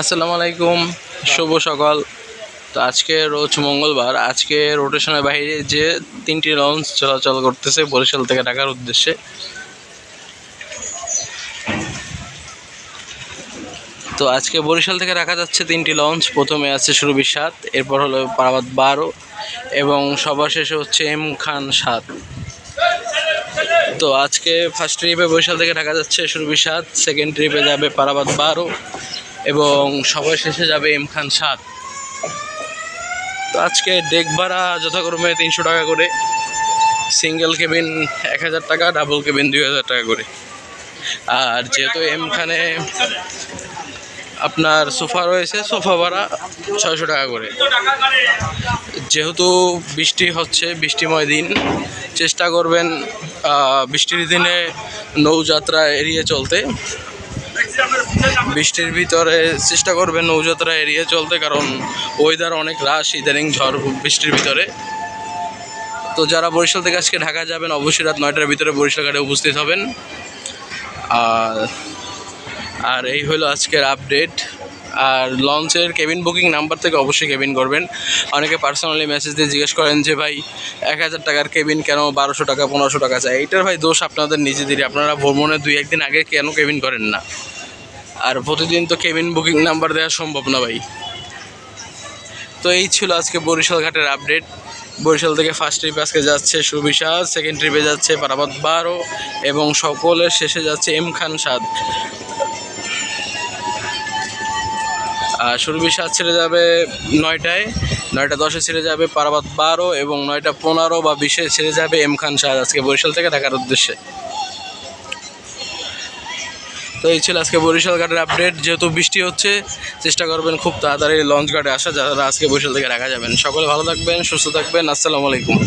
আসসালামু আলাইকুম, শুভ সকাল। তো আজকে রোজ মঙ্গলবার, আজকে রোটেশনের বাইরে যে তিনটি লঞ্চ চলাচল করতেছে বরিশাল থেকে ঢাকার উদ্দেশ্যে। তো আজকে বরিশাল থেকে রাখা যাচ্ছে তিনটি লঞ্চ প্রথমে আছে সুরভি সাত এরপর হলো পারাবাদ বারো এবং সবার শেষে হচ্ছে এম খান সাত। তো আজকে ফার্স্ট ট্রিপে বরিশাল থেকে ঢাকা যাচ্ছে সুরভি সাত সেকেন্ড ট্রিপে যাবে পারাবাদ বারো। এবং সবার শেষে যাবে এম খান সাত। তো আজকে ডেক ভাড়া যথাক্রমে তিনশো টাকা করে। সিঙ্গেল কেবিন এক হাজার টাকা, ডাবল কেবিন দুই হাজার টাকা করে। আর যেহেতু এম খানে আপনার সোফা রয়েছে, সোফা ভাড়া ছয়শো টাকা করে। যেহেতু বৃষ্টি হচ্ছে, বৃষ্টিময় দিন, চেষ্টা করবেন বৃষ্টির দিনে নৌযাত্রা এড়িয়ে চলতে। বৃষ্টির ভিতরে চেষ্টা করবেন নৌযাত্রা এড়িয়ে চলতে, কারণ ওয়েদার অনেক রাশ ইদানিং ঝড়, বৃষ্টির ভিতরে। তো যারা বরিশাল থেকে আজকে ঢাকা যাবেন, অবশ্যই রাত নয়টার ভিতরে বরিশাল ঘাটে উপস্থিত হবেন। আর আর এই হলো আজকের আপডেট আর লঞ্চের কেবিন বুকিং নাম্বার থেকে অবশ্যই কেবিন করবেন। অনেকে পার্সোনালি মেসেজ দিয়ে জিজ্ঞেস করেন যে, ভাই, এক হাজার টাকার কেবিন কেন বারোশো টাকা, পনেরোশো টাকা চাই? এইটার ভাই দোষ আপনাদের নিজেদেরই। আপনারা ভ্রমণের দুই একদিন আগে কেন কেবিন করেন না? আর প্রতিদিন তো কেবিন বুকিং নাম্বার দেওয়া সম্ভব না ভাই। তো এই ছিল আজকে বরিশাল ঘাটের আপডেট। বরিশাল থেকে ফার্স্ট ট্রিপে আজকে যাচ্ছে সুবিশা সেকেন্ড ট্রিপে যাচ্ছে পারাবাদ বারো এবং সকলের শেষে যাচ্ছে এম খান সাদ। আর সুরভি ছেড়ে যাবে নয়টায়, নয়টা দশে ছেড়ে যাবে পারাবাদ বারো এবং নয়টা পনেরো বা বিশে ছেড়ে যাবে এম খান সাদ আজকে বরিশাল থেকে ঢাকার উদ্দেশ্যে। তো এই ছিল আজকে বরিশাল ঘাটের আপডেট যেহেতু বৃষ্টি হচ্ছে, চেষ্টা করবেন খুব তাড়াতাড়ি লঞ্চ ঘাটে আসা, যারা আজকে বরিশাল থেকে রাখা যাবেন। সকলে ভালো থাকবেন, সুস্থ থাকবেন। আসসালামু আলাইকুম।